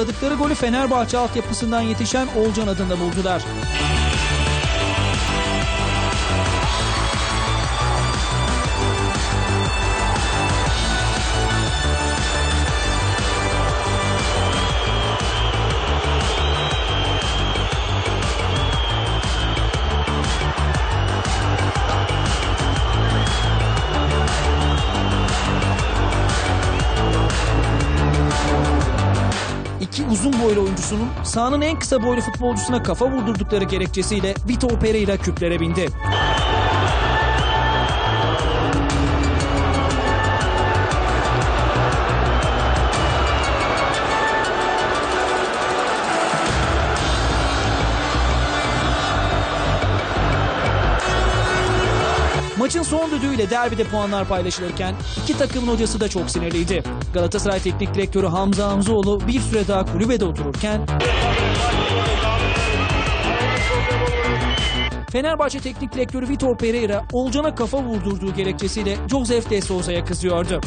aradıkları golü Fenerbahçe altyapısından yetişen Olcan adında buldular. İki uzun boylu oyuncusunun sahanın en kısa boylu futbolcusuna kafa vurdurdukları gerekçesiyle Vitor Pereira küplere bindi. Maçın son düdüğüyle derbide puanlar paylaşılırken iki takımın hocası da çok sinirliydi. Galatasaray Teknik Direktörü Hamza Hamzoğlu bir süre daha kulübede otururken Fenerbahçe Teknik Direktörü Vitor Pereira Olcan'a kafa vurdurduğu gerekçesiyle Josef de Souza'ya kızıyordu.